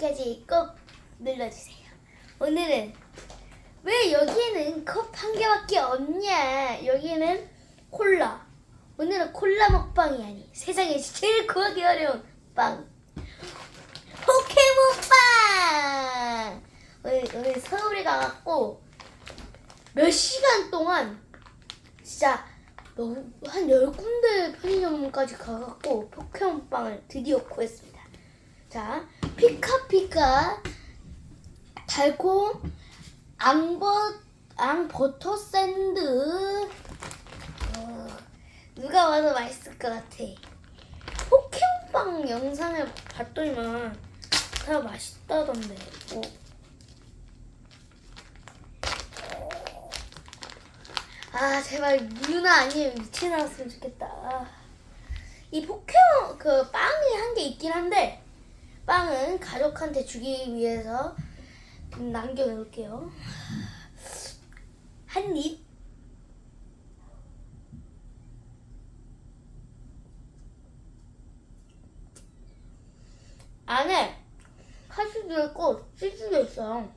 때까지 꼭 눌러주세요. 오늘은 왜 여기는 컵 한 개밖에 없냐? 여기는 콜라. 오늘은 콜라 먹방이 아니 세상에서 제일 구하기 어려운 빵. 포켓몬 빵. 오늘 오늘 서울에 가갖고 몇 시간 동안 진짜 한 열 군데 편의점까지 가갖고 포켓몬 빵을 드디어 구했습니다. 자, 피카피카 달콤 앙버 앙버터 샌드 어, 누가 와도 맛있을 것 같아. 포켓몬빵 영상을 봤더니만 다 맛있다던데. 뭐. 아 제발 유나 아니면 미치 나왔으면 좋겠다. 아. 이 포켓몬 그 빵이 한 개 있긴 한데 빵은 가족한테 주기 위해서 남겨놓을게요. 한 입. 안에 카슈도 있고 치즈도 있어요.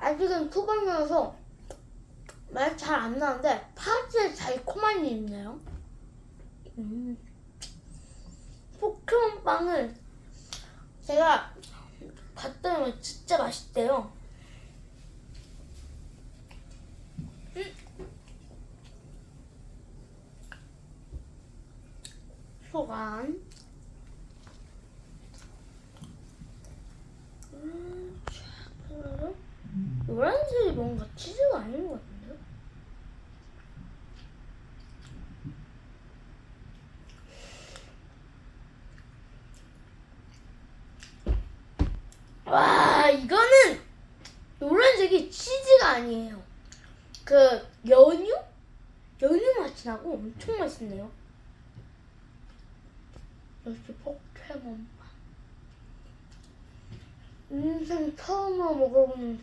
아직은 초반이어서 맛 잘 안 나는데 파즈에 달콤함이 있네요. 음. 포켓몬 빵을 제가 봤더니 진짜 맛있대요. 음. 소감. 음, 자, 그러면 노란색이 뭔가 치즈가 아닌 것 같은데? 와 이거는 노란색이 치즈가 아니에요. 그 연유? 연유 맛이 나고 엄청 맛있네요. 역시 포켓몬 맛. 인생 처음으로 먹어보는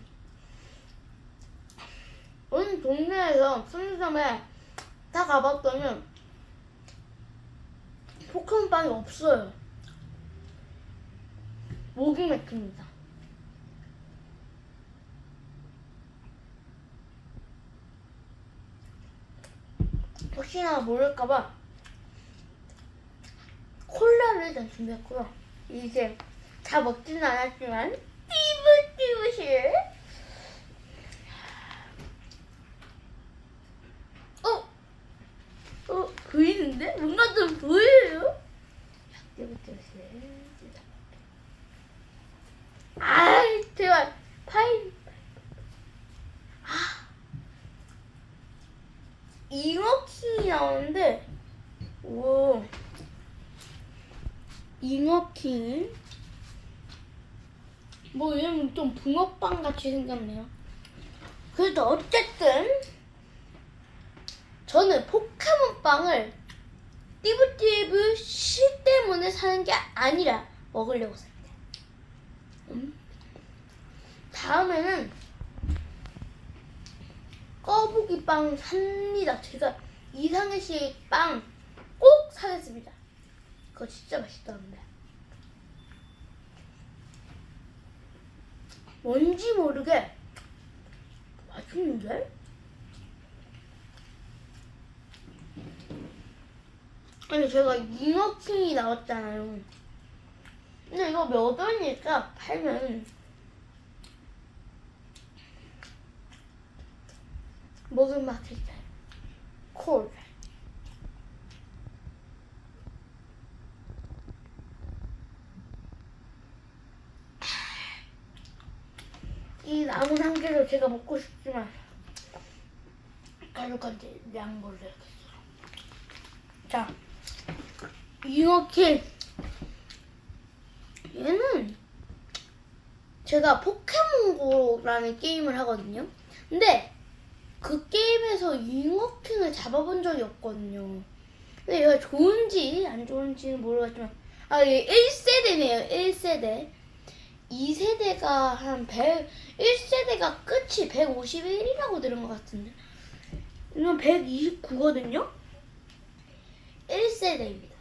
어느 동네에서 편의점에 다 가봤더니 포켓몬빵이 없어요. 목이 맥힙니다. 혹시나 모를까봐 콜라를 준비했고요. 이제 다 먹지는 않았지만 띠부띠부실 어? 어? 보이는데? 뭔가 좀 보여요? 띠부띠부실 아이 제발 파인 아 잉어킹이 나오는데 오. 잉어킹. 뭐 이러면 좀 붕어빵 같이 생겼네요. 그래도 어쨌든 저는 포켓몬빵을 띠부띠부 시 때문에 사는 게 아니라 먹으려고 삽니다 음. 다음에는 꺼부기 빵 삽니다. 제가 이상해 씨 빵 꼭 사겠습니다. 그거 진짜 맛있다는데. 뭔지 모르게 맛있는데? 아니 제가 잉어킹이 나왔잖아요. 근데 이거 몇 원일까? 팔면 먹을 맛있다 콜. 이 남은 한 개를 제가 먹고 싶지만 가족한테 양보를 해야겠어요. 자, 잉어킹 얘는 제가 포켓몬고라는 게임을 하거든요. 근데 그 게임에서 잉어킹을 잡아본 적이 없거든요. 근데 얘가 좋은지 안 좋은지는 모르겠지만 아, 얘 1세대네요. 1세대. 2세대가 한 100, 1세대가 끝이 151이라고 들은 것 같은데. 이건 129거든요. 1세대입니다.